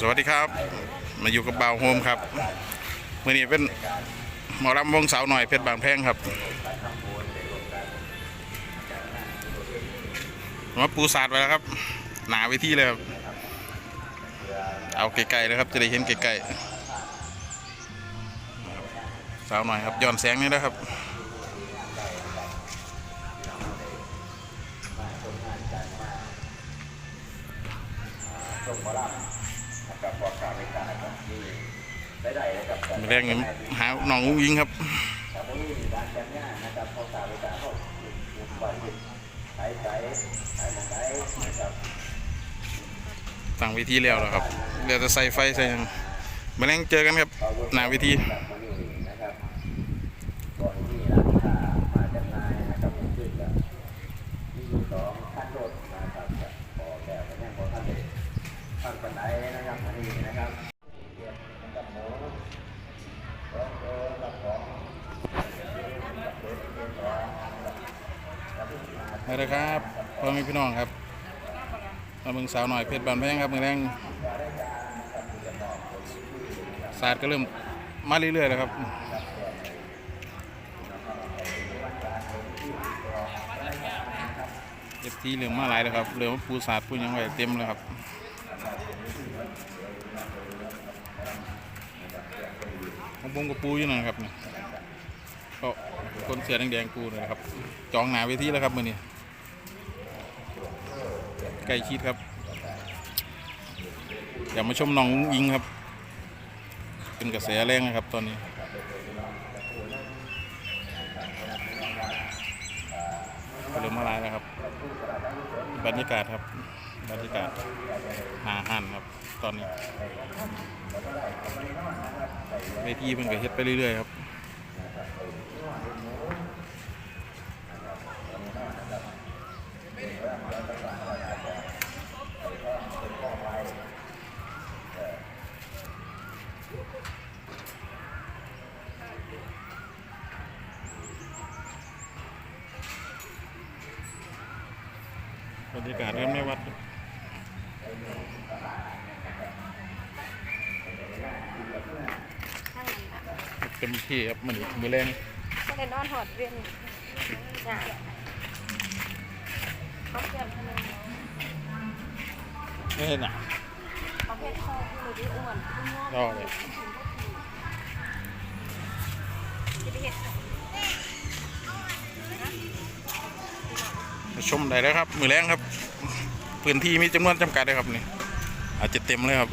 สวัสดีครับ มาอยู่กับบ่าวโฮมครับมื่อนี้เป็นหมอลำวงสาวหน่อยเพชรบางแพงครับมาปูศาสตร์ไว้แล้วครับ หนาไปที่เลยครับเอาไกลๆเลยครับจะได้เห็นไกลๆสาวหน่อยครับย้อนแสงนี่นะครับ แรื่องนี้หาหน้องยิงครับต่างวิธีแล้วแล้วครับเดี๋ยวจะใส่ไฟใส่ยังมาแรงเจอกันครับหน้าวิธี มาเลยครับพ่อแม่พี่น้องครับมาเบิ่งสาวหน่อยเพชรบานแพงครับมือแรงศาสตร์ก็เริ่มมาเรื่อยๆแล้วครับเอฟทีเหลือมาหลายแล้วครับเหลือมาปูศาสตร์ปูยังไงเต็มเลยครับ ของผมกับปูอยู่นั่นครับนี่ก็คนเสียแดงๆปูเลยครับ จองหนาเวทีแล้วครับมือนี้ใกล้ชิดครับอย่ามาชมน้องอุ้งอิงครับ เป็นกระแสแรงนะครับตอนนี้เริ่มมาลายแล้วครับ บรรยากาศครับ บรรยากาศหาหันครับ ตอนนี้เวทีมันก็เฮ็ดไปเรื่อยๆครับ รรยากาศเริ่มในวัดเต็มที่ครับมันมือแรงก็เลยนอนหอดเวียนจ้ะเขาเปลี่ยนพนันไม่เห็นอะประเภทคอคือหนูดีอ้วนคือง่วงรอเลยจะไปเห็ด ชมได้แล้วครับ มือแรงครับ พื้นที่มีจำนวนจำกัดเลยครับนี่อาจจะเต็มเลยครับ